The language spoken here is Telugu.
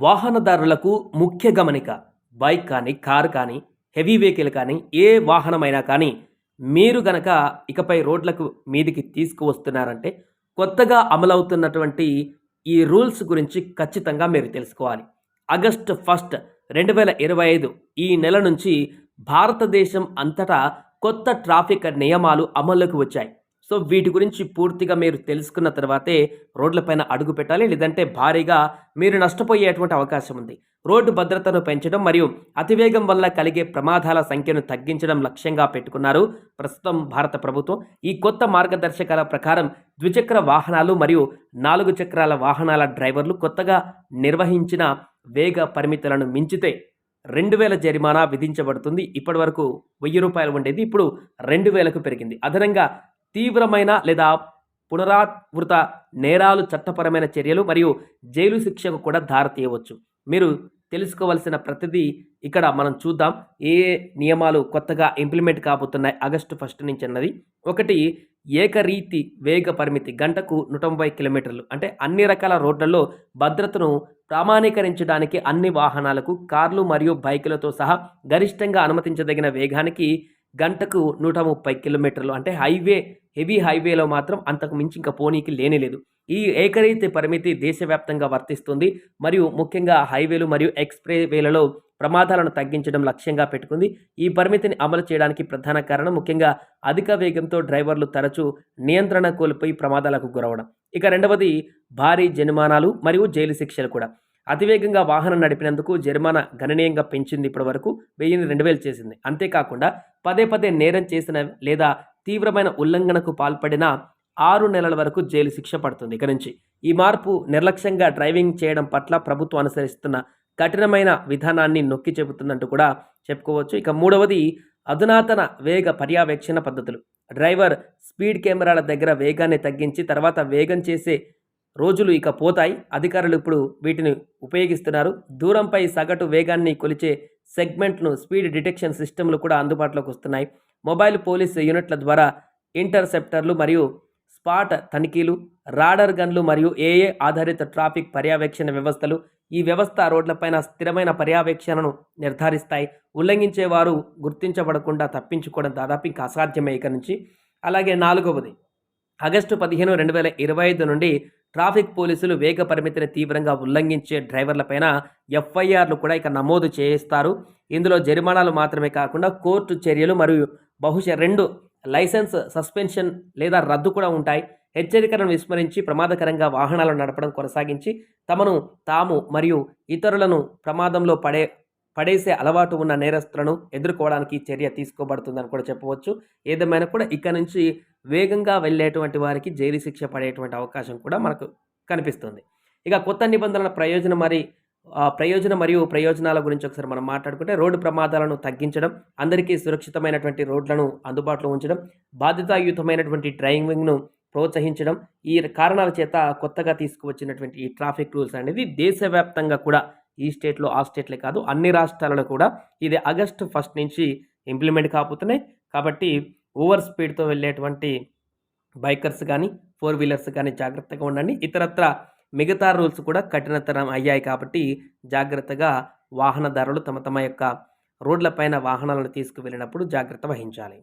వాహనదారులకు ముఖ్య గమనిక. బైక్ కానీ కారు కానీ హెవీ వెహికల్ కానీ ఏ వాహనమైనా కానీ మీరు గనక ఇకపై రోడ్లకు మీదికి తీసుకువస్తున్నారంటే కొత్తగా అమలవుతున్నటువంటి ఈ రూల్స్ గురించి ఖచ్చితంగా మీరు తెలుసుకోవాలి. ఆగస్టు ఫస్ట్ రెండు వేల ఇరవై ఐదు ఈ నెల నుంచి భారతదేశం అంతటా కొత్త ట్రాఫిక్ నియమాలు అమల్లోకి వచ్చాయి. సో వీటి గురించి పూర్తిగా మీరు తెలుసుకున్న తర్వాతే రోడ్లపైన అడుగు పెట్టాలి లేదంటే భారీగా మీరు నష్టపోయేటువంటి అవకాశం ఉంది. రోడ్డు భద్రతను పెంచడం మరియు అతివేగం వల్ల కలిగే ప్రమాదాల సంఖ్యను తగ్గించడం లక్ష్యంగా పెట్టుకున్నారు ప్రస్తుతం భారత ప్రభుత్వం. ఈ కొత్త మార్గదర్శకాల ప్రకారం ద్విచక్ర వాహనాలు మరియు నాలుగు చక్రాల వాహనాల డ్రైవర్లు కొత్తగా నిర్వహించిన వేగ పరిమితులను మించితే రెండు వేల జరిమానా విధించబడుతుంది. ఇప్పటి వరకు వెయ్యి రూపాయలు ఉండేది. ఇప్పుడు రెండు వేలకు పెరిగింది. అదనంగా తీవ్రమైన లేదా పునరావృత నేరాలు చట్టపరమైన చర్యలు మరియు జైలు శిక్షకు కూడా దారితీయవచ్చు. మీరు తెలుసుకోవాల్సిన ప్రతిదీ ఇక్కడ మనం చూద్దాం. ఏ ఏ నియమాలు కొత్తగా ఇంప్లిమెంట్ కాబోతున్నాయి ఆగస్టు ఫస్ట్ నుంచి అన్నది. ఒకటి ఏకరీతి వేగ పరిమితి గంటకు నూట ముప్పై కిలోమీటర్లు. అంటే అన్ని రకాల రోడ్లలో భద్రతను ప్రామాణీకరించడానికి అన్ని వాహనాలకు కార్లు మరియు బైకులతో సహా గరిష్టంగా అనుమతించదగిన వేగానికి గంటకు నూట ముప్పై కిలోమీటర్లు. అంటే హైవే హెవీ హైవేలో మాత్రం అంతకు మించి ఇంకా పోనీకి లేనేలేదు ఈ ఏకరీతి పరిమితి దేశవ్యాప్తంగా వర్తిస్తుంది. మరియు ముఖ్యంగా హైవేలు మరియు ఎక్స్ప్రే వేలలో ప్రమాదాలను తగ్గించడం లక్ష్యంగా పెట్టుకుంది. ఈ పరిమితిని అమలు చేయడానికి ప్రధాన కారణం ముఖ్యంగా అధిక వేగంతో డ్రైవర్లు తరచూ నియంత్రణ కోల్పోయి ప్రమాదాలకు గురవడం. ఇక రెండవది భారీ జరిమానాలు మరియు జైలు శిక్షలు కూడా. అతివేగంగా వాహనం నడిపినందుకు జరిమానా గణనీయంగా పెంచింది ఇప్పటి వరకు వెయ్యిని రెండు వేలు చేసింది. అంతేకాకుండా పదే పదే నేరం చేసిన లేదా తీవ్రమైన ఉల్లంఘనకు పాల్పడిన ఆరు నెలల వరకు జైలు శిక్ష పడుతుంది. ఇక నుంచి ఈ మార్పు నిర్లక్ష్యంగా డ్రైవింగ్ చేయడం పట్ల ప్రభుత్వం అనుసరిస్తున్న కఠినమైన విధానాన్ని నొక్కి చెబుతుందంటూ కూడా చెప్పుకోవచ్చు. ఇక మూడవది అధునాతన వేగ పర్యవేక్షణ పద్ధతులు. డ్రైవర్ స్పీడ్ కెమెరాల దగ్గర వేగాన్ని తగ్గించి తర్వాత వేగం చేసే రోజులు ఇక పోతాయి. అధికారులు ఇప్పుడు వీటిని ఉపయోగిస్తున్నారు. దూరంపై సగటు వేగాన్ని కొలిచే సెగ్మెంట్ను స్పీడ్ డిటెక్షన్ సిస్టమ్లు కూడా అందుబాటులోకి వస్తున్నాయి. మొబైల్ పోలీస్ యూనిట్ల ద్వారా ఇంటర్సెప్టర్లు మరియు స్పాట్ తనిఖీలు రాడర్ గన్లు మరియు ఏఏ ఆధారిత ట్రాఫిక్ పర్యవేక్షణ వ్యవస్థలు ఈ వ్యవస్థ రోడ్లపైన స్థిరమైన పర్యవేక్షణను నిర్ధారిస్తాయి. ఉల్లంఘించేవారు గుర్తించబడకుండా తప్పించుకోవడం దాదాపు ఇంకా అసాధ్యమే ఇక నుంచి. అలాగే నాలుగవది ఆగస్టు పదిహేను రెండు వేల ఇరవై ఐదు నుండి ట్రాఫిక్ పోలీసులు వేగ పరిమితిని తీవ్రంగా ఉల్లంఘించే డ్రైవర్లపైన ఎఫ్ఐఆర్లు కూడా ఇక నమోదు చేయిస్తారు. ఇందులో జరిమానాలు మాత్రమే కాకుండా కోర్టు చర్యలు మరియు బహుశా రెండు లైసెన్స్ సస్పెన్షన్ లేదా రద్దు కూడా ఉంటాయి. హెచ్చరికలను విస్మరించి ప్రమాదకరంగా వాహనాలను నడపడం కొనసాగించి తమను తాము మరియు ఇతరులను ప్రమాదంలో పడే పడేసే అలవాటు ఉన్న నేరస్తులను ఎదుర్కోవడానికి చర్య తీసుకోబడుతుందని కూడా చెప్పవచ్చు. ఏదేమైనా కూడా ఇక్కడ నుంచి వేగంగా వెళ్ళేటువంటి వారికి జైలు శిక్ష పడేటువంటి అవకాశం కూడా మనకు కనిపిస్తుంది. ఇక కొత్త నిబంధనల ప్రయోజనం మరి ప్రయోజనం మరియు ప్రయోజనాల గురించి ఒకసారి మనం మాట్లాడుకుంటే రోడ్డు ప్రమాదాలను తగ్గించడం అందరికీ సురక్షితమైనటువంటి రోడ్లను అందుబాటులో ఉంచడం బాధ్యతాయుతమైనటువంటి డ్రైవింగ్ను ప్రోత్సహించడం ఈ కారణాల చేత కొత్తగా తీసుకువచ్చినటువంటి ఈ ట్రాఫిక్ రూల్స్ అనేది దేశవ్యాప్తంగా కూడా ఈ స్టేట్లో ఆ స్టేట్లే కాదు అన్ని రాష్ట్రాలలో కూడా ఇది ఆగస్టు ఫస్ట్ నుంచి ఇంప్లిమెంట్ కాబోతున్నాయి. కాబట్టి ఓవర్ స్పీడ్తో వెళ్ళేటువంటి బైకర్స్ కానీ ఫోర్ వీలర్స్ కానీ జాగ్రత్తగా ఉండండి. ఇతరత్ర మిగతా రూల్స్ కూడా కఠినతరం అయ్యాయి కాబట్టి జాగ్రత్తగా వాహనదారులు తమ తమ యొక్క రోడ్లపైన వాహనాలను తీసుకువెళ్ళినప్పుడు జాగ్రత్త వహించాలి.